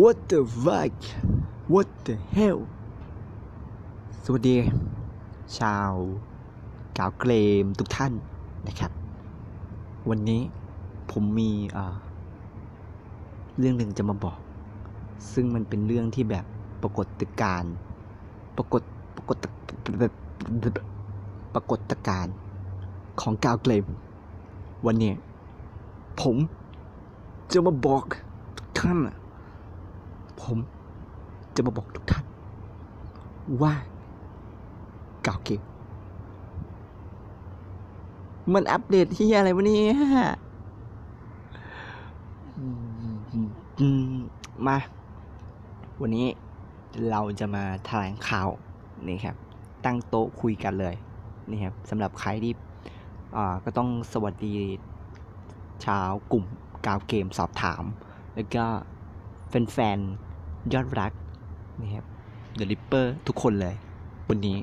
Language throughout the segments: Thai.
What the fuck What the hell สวัสดี ชาวกาวเกรมทุกท่านนะครับ วันนี้ผมมีเรื่องหนึ่งจะมาบอก ซึ่งมันเป็นเรื่องที่แบบปรากฏการปรากฏปรากฏปรากฏการของกาวเกรมวันนี้ผมจะมาบอกทุกท่านอะ ผมจะมาบอกทุกท่าน ว่าเก่าเกมมันอัปเดตที่อะไรวะเนี่ยมา วันนี้เราจะมาแถลงข่าวนี่ครับ ตั้งโต๊ะคุยกันเลยนี่ครับสำหรับใครที่อ่าก็ต้องสวัสดีชาวกลุ่มกาวเกมสอบถาม แล้วก็แฟนๆ ยอดรักนะครับเดลิเปอร์ทุกคนเลย วันนี้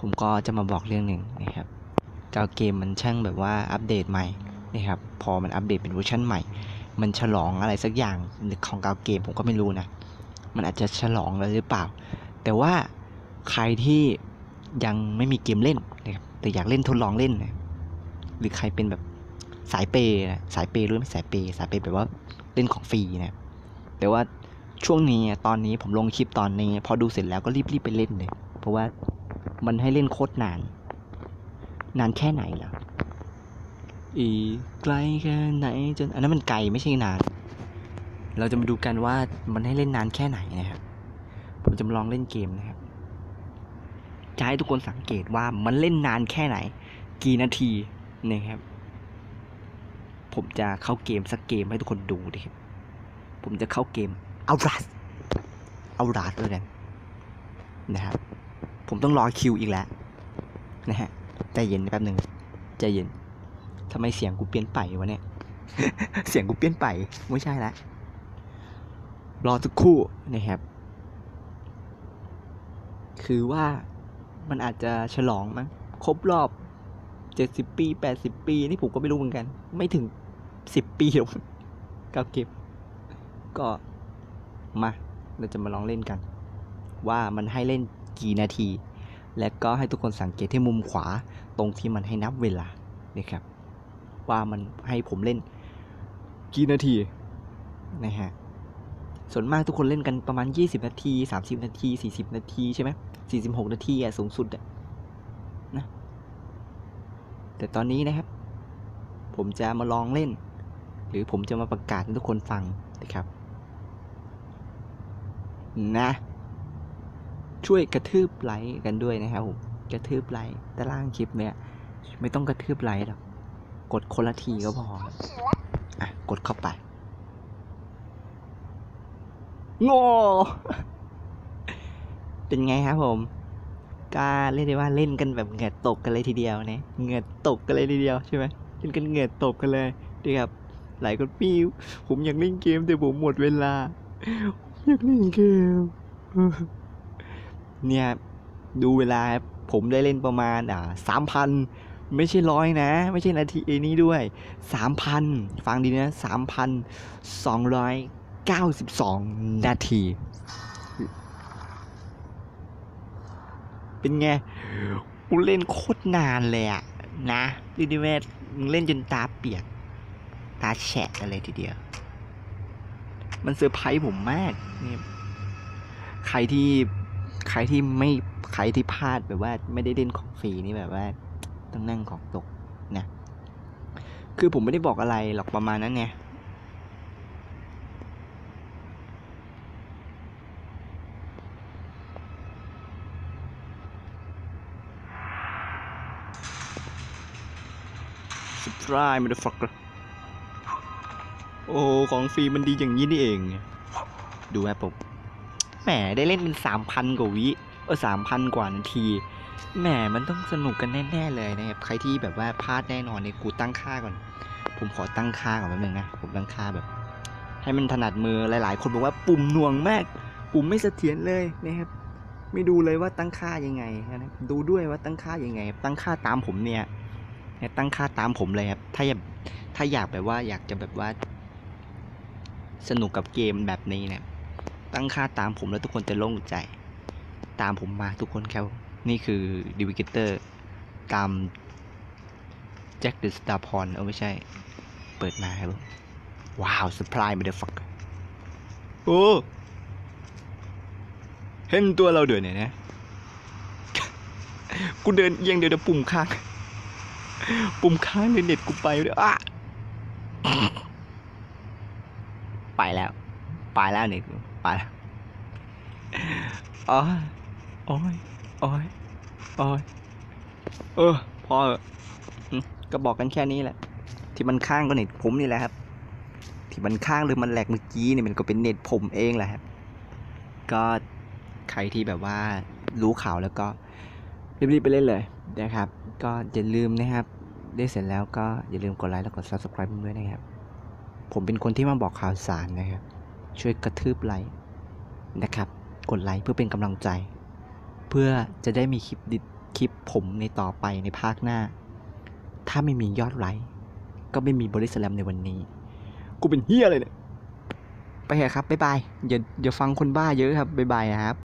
ผมก็จะมาบอกเรื่องหนึ่งนะครับเกาเกมมันช่างแบบว่าอัปเดตใหม่นะครับพอมันอัปเดตเป็นเวอร์ชันใหม่ มันฉลองอะไรสักอย่างของเกาเกมผมก็ไม่รู้นะ มันอาจจะฉลองอะไรหรือเปล่า แต่ว่าใครที่ยังไม่มีเกมเล่นนะครับแต่อยากเล่นทดลองเล่นนะหรือใครเป็นแบบสายเปย์นะสายเปย์รู้ไหมสายเปย์สายเปย์แบบว่าเล่นของฟรีนะแต่ว่า ช่วงนี้ตอนนี้ผมลงคลิปตอนนี้ พอดูเสร็จแล้วก็รีบๆไปเล่นเลย เพราะว่ามันให้เล่นโคตรนาน นานแค่ไหนล่ะ อีไกลแค่ไหนจนอันนั้นมันไกลไม่ใช่นาน เราจะมาดูกันว่ามันให้เล่นนานแค่ไหนนะครับ ผมจะมาลองเล่นเกมนะครับ จะให้ทุกคนสังเกตว่ามันเล่นนานแค่ไหน กี่นาทีนะครับ ผมจะเข้าเกมสักเกมให้ทุกคนดูดิผมจะเข้าเกม เอารัสเอารัสด้วยกันนะครับ ผมต้องรอคิวอีกแล้วนะฮะใจเย็นแป๊บหนึ่งใจเย็นทำไมเสียงกูเปลี่ยนไปวะเนี่ย เสียงกูเปลี่ยนไปไม่ใช่ละรอสักครู่นะครับ คือว่ามันอาจจะฉลองมั้งครบรอบเจ็ดสิบปีแปดสิบปี นี่ผมก็ไม่รู้เหมือนกัน ไม่ถึงสิบปีหรอกกับเก็บ ก็ มา เราจะมาลองเล่นกัน ว่ามันให้เล่นกี่นาที และก็ให้ทุกคนสังเกตที่มุมขวาตรงที่มันให้นับเวลานะครับ ว่ามันให้ผมเล่นกี่นาทีนะฮะส่วนมากทุกคนเล่นกันประมาณ 20 นาที 30 นาที 40 นาทีใช่ไหม46 นาทีอะสูงสุดอะนะ แต่ตอนนี้นะครับ ผมจะมาลองเล่น หรือผมจะมาประกาศให้ทุกคนฟังนะครับ นะ ช่วยกระทืบไลค์กันด้วยนะครับผมกระทืบไลค์ใต้ล่างคลิปเนี่ยไม่ต้องกระทืบไลค์หรอกกดคนละทีก็พออะกดเข้าไปโง่เป็นไงครับผมก็เรียกได้ว่าเล่นกันแบบเหงื่อตกกันเลยทีเดียวนะเหงื่อตกกันเลยทีเดียวใช่ไหมเล่นกันเหงื่อตกกันเลยดีครับหลายคนปิ้วผมอยากเล่นเกมแต่ผมหมดเวลา อยากเล่นเกมเนี่ยดูเวลาผมได้เล่นประมาณอ่าสามพันไม่ใช่ร้อยนะ ไม่ใช่นาทีนี้ด้วยสามพันฟังดีนะสามพันสองร้อยเก้าสิบสองนาที เป็นไง กูเล่นโคตรนานเลยอะนะดิดิเวทมึงเล่นจนตาเปียก ตาแฉะกันเลยทีเดียว มันเซอร์ไพรส์ผมมากนี่ใครที่ใครที่ไม่ใครที่พลาดแบบว่า ไม่ได้เล่นของฟรีนี่แบบว่า ต้องนั่งของตกนะคือผมไม่ได้บอกอะไรหรอกประมาณนั้นไง Subscribe motherfucker โอ้ของฟรีมันดีอย่างนี้นี่เอง ดูครับผมแหมได้เล่นเป็นสามพันกว่าวิเออสามพันกว่านาทีแหมมันต้องสนุกกันแน่ๆเลยนะครับใครที่แบบว่าพลาดแน่นอนเนี่ยกูตั้งค่าก่อน ผมขอตั้งค่าก่อนแป๊บนึงนะผมตั้งค่าแบบ ให้มันถนัดมือหลาย ๆ คนบอกว่าปุ่มหน่วงมาก ปุ่มไม่เสถียรเลยนะครับไม่ดูเลยว่าตั้งค่ายังไงนะดูด้วยว่าตั้งค่ายังไง ตั้งค่าตามผมเนี่ยเนี่ยตั้งค่าตามผมเลยครับถ้าอยากถ้าอยากแบบว่าอยากจะแบบว่า สนุกกับเกมแบบนี้เนี่ยตั้งค่าตามผมแล้วทุกคนจะโล่งใจ ตามผมมาทุกคนครับ นี่คือดิวิเกเตอร์ตามแจ็คเดอะสตาร์พอนเออไม่ใช่ เปิดมาครับว้าวสปายมาเดฟักโอ้เห็นตัวเราเดินเนี่ยนะ กูเดินเอียงเดี๋ยวเดี๋ยวปุ่มค้าง ปุ่มค้างเลยเน็ตกูไปเลยอะ ไปแล้ว ไปแล้วเน็ตกูไปแล้วอ๋อโอ้ยโอ้ยโอ้ยเออพอเถอะอืมก็บอกกันแค่นี้แหละ ที่มันค้างก็เน็ตผมนี่แหละครับ ที่มันค้างหรือมันแหลกเมื่อกี้เนี่ยมันก็เป็นเน็ตผมเองแหละครับ ก็ใครที่แบบว่ารู้ข่าวแล้วก็รีบๆไปเล่นเลยนะครับ ก็อย่าลืมนะครับ ได้เสร็จแล้วก็อย่าลืมกดไลค์แล้วกด subscribe ด้วยนะครับ ผมเป็นคนที่มาบอกข่าวสารนะครับ ช่วยกระทืบไลค์นะครับ กดไลค์เพื่อเป็นกำลังใจ เพื่อจะได้มีคลิปดิคลิปผมในต่อไปในภาคหน้า ถ้าไม่มียอดไลค์ก็ไม่มีบริสแลมในวันนี้ กูเป็นเฮียอะไรเนี่ย ไปเถอะครับ บ๊ายบายอย่าอย่าฟังคนบ้าเยอะครับ บ๊ายบายนะครับ